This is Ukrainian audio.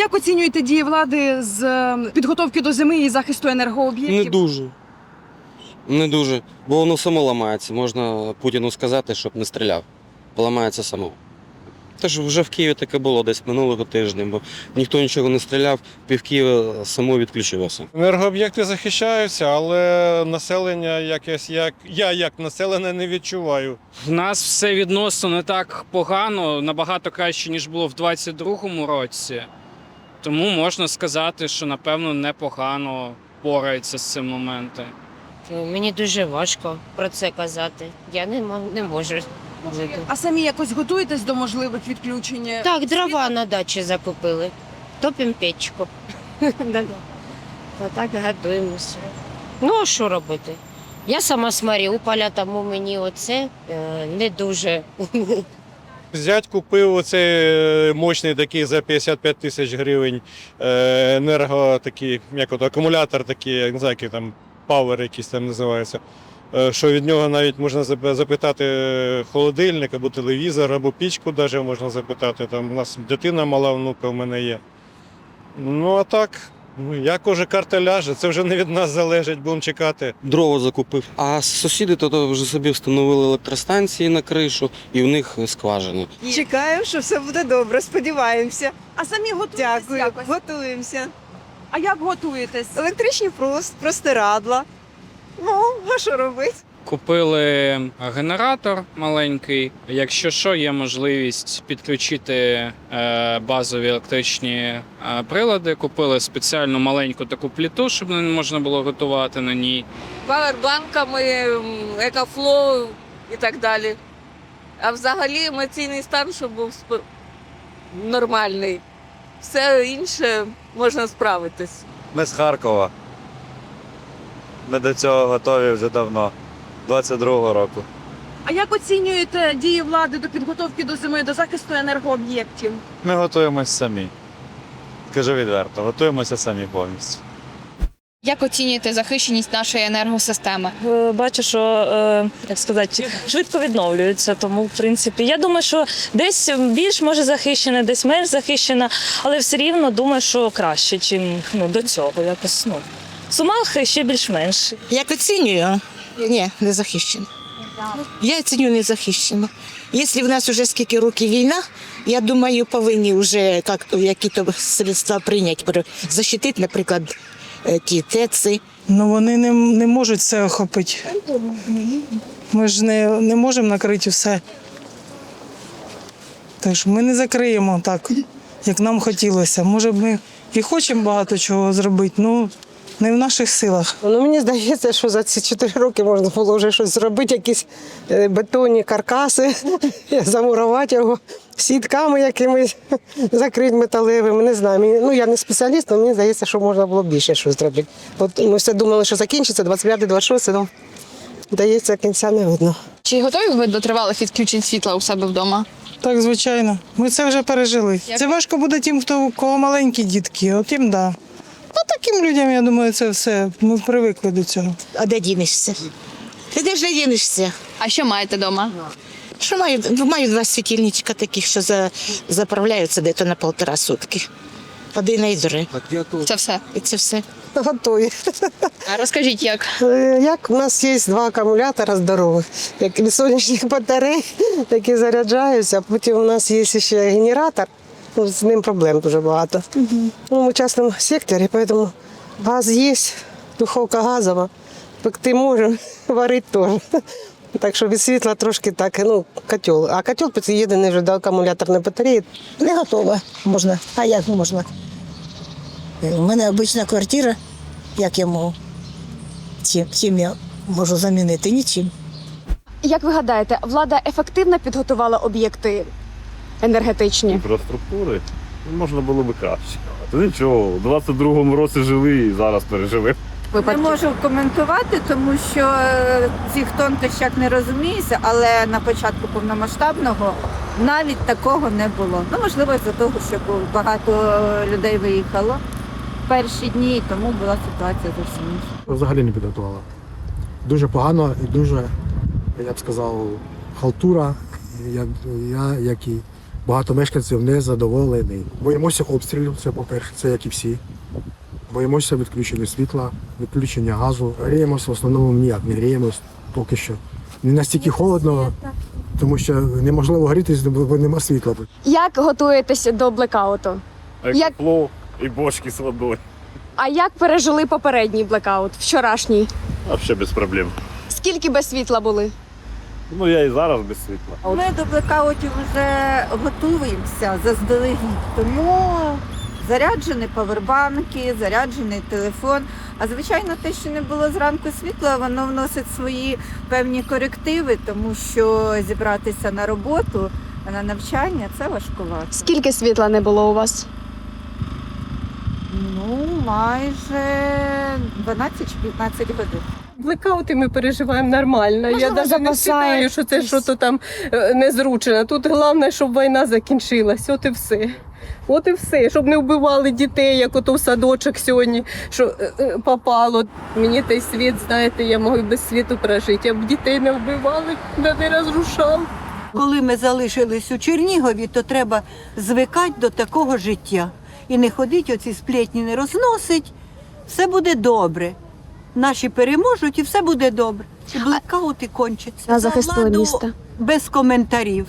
Як оцінюєте дії влади з е, підготовки до зими і захисту енергооб'єктів? Не дуже. Не дуже. Бо воно само ламається. Можна Путіну сказати, щоб не стріляв. Поламається само. Тож вже в Києві таке було десь минулого тижня, бо ніхто нічого не стріляв, пів Києва само відключилося. Енергооб'єкти захищаються, але населення якесь як я як населення не відчуваю. В нас все відносно не так погано, набагато краще, ніж було в 22-му році. Тому можна сказати, що напевно непогано порається з цим моментом. Ну, Мені дуже важко про це казати. Я не, мо- не можу. А самі якось готуєтесь до можливих відключень? Так, дрова на дачі закупили. Топимо печку. Отак готуємося. Ну, а що робити? Я сама з Маріуполя, тому мені оце е, не дуже. Зять купив оцей е, мощний такий за 55 тисяч гривень е, енерго такий, як от акумулятор такий, не знаю, який там павер якийсь там називається. Е, Що від нього навіть можна запитати холодильник або телевізор, або пічку навіть можна запитати. Там у нас дитина мала внука в мене є. Ну а так, як уже карта ляже, це вже не від нас залежить, будемо чекати. Дрова закупив. А сусіди то, вже собі встановили електростанції на кришу, і в них скважини. Чекаємо, що все буде добре, сподіваємося. А самі готуєтесь Дякую, якось? готуємося. А як готуєтесь? Електричні прост, простирадла. Ну, а що робити? Купили генератор маленький. Якщо що, є можливість підключити е, базові електричні е, прилади. Купили спеціальну маленьку таку пліту, щоб не можна було готувати на ній. павербанками, екофлоу і так далі. А взагалі емоційний стан, щоб був сп- нормальний. Все інше можна справитись. Ми з Харкова. Ми до цього готові вже давно, 22-го року. А як оцінюєте дії влади до підготовки до зими, до захисту енергооб'єктів? Ми готуємося самі. Скажу відверто, готуємося самі повністю. Як оцінюєте захищеність нашої енергосистеми? Е, Бачу, що е, як сказати, швидко відновлюються. Тому, в принципі, я думаю, що десь більш може захищена, десь менш захищена, але все рівно думаю, що краще, чим ну, до цього. Якось ну сумах ще більш-менш. Як оцінюю? Ні, не захищено. Я оцінюю не захищено. Якщо в нас вже скільки років війна, я думаю, повинні вже як, які-то средства прийняти, захистити, наприклад, е, ті ТЕЦи. Ну вони не, не можуть все охопити. Ми ж не, не можемо накрити все. Так що ми не закриємо так, як нам хотілося. Може, ми і хочемо багато чого зробити, ну не в наших силах. Ну, мені здається, що за ці 4 роки можна було вже щось зробити, якісь е, бетонні каркаси, замурувати його сітками якимись, закрити металевими. Не знаю. Мені- Ну, я не спеціаліст, але мені здається, що можна було більше щось зробити. От ми все думали, що закінчиться 25-26, ну, здається, кінця не видно. Чи готові ви до тривалих відключень світла у себе вдома? Так, звичайно. Ми це вже пережили. Це важко буде тим, хто у кого маленькі дітки, от їм да. Ну, таким людям, я думаю, це все. Ми привикли до цього. А де дінешся? Ти де ж не дінешся? А що маєте вдома? Що маю? Ну, Маю два світильничка таких, що за, заправляються десь на полтора сутки. Один і три. Це все. І це все. Готові. А розкажіть, як? Е, Як у нас є два акумулятора здорових, як від сонячних батарей, які заряджаються. а Потім у нас є ще генератор, ну, з ним проблем дуже багато. Ну, ми в частному секторі, тому газ є, духовка газова, пекти можемо, варити теж. Так що від світла трошки так, ну, котел. А котел під'єднаний вже до акумуляторної батареї. Не готова можна. А як можна? У мене обична квартира, як я можу? Чим, чим я можу замінити? Нічим. Як ви гадаєте, влада ефективно підготувала об'єкти енергетичні? інфраструктури, ну, можна було би краще. Та нічого, у 22-му році жили і зараз переживемо. Не можу коментувати, тому що е, цих тонкощах не розуміюся, але на початку повномасштабного навіть такого не було. Ну, можливо, з-за того, що багато людей виїхало в перші дні, і тому була ситуація зовсім інша. Взагалі не підготувала. Дуже погано і дуже, я б сказав, халтура, я, я як і багато мешканців не задоволені. Боїмося обстрілів, це по-перше, це як і всі. Боїмося відключення світла, відключення газу. Гріємося в основному ніяк не гріємось поки що. Не настільки холодно, тому що неможливо грітися, бо нема світла. Як готуєтеся до блекауту? Як- тепло і бочки з водою. А як пережили попередній блекаут, вчорашній? А ще без проблем. Скільки без світла були? Ну я і зараз без світла. Ми до блекаутів вже готуємося заздалегідь, тому заряджені павербанки, заряджений телефон. А звичайно, те, що не було зранку світла, воно вносить свої певні корективи, тому що зібратися на роботу, на навчання це важкувато. Скільки світла не було у вас? Ну, майже 12 чи 15 годин. Блекаути ми переживаємо нормально. Можливо, Я навіть не вважаю, що це якісь- що то там е, незручно. Тут головне, щоб війна закінчилась. От і все. От і все, щоб не вбивали дітей, як ото в садочок сьогодні, що е, е, попало. Мені той світ, знаєте, я можу без світу прожити. Я б дітей не вбивали, да не розрушав. Коли ми залишились у Чернігові, то треба звикати до такого життя. І не ходить, оці сплетні не розносить. Все буде добре. Наші переможуть і все буде добре. І блекаути кончаться. А захистили За місто? Без коментарів.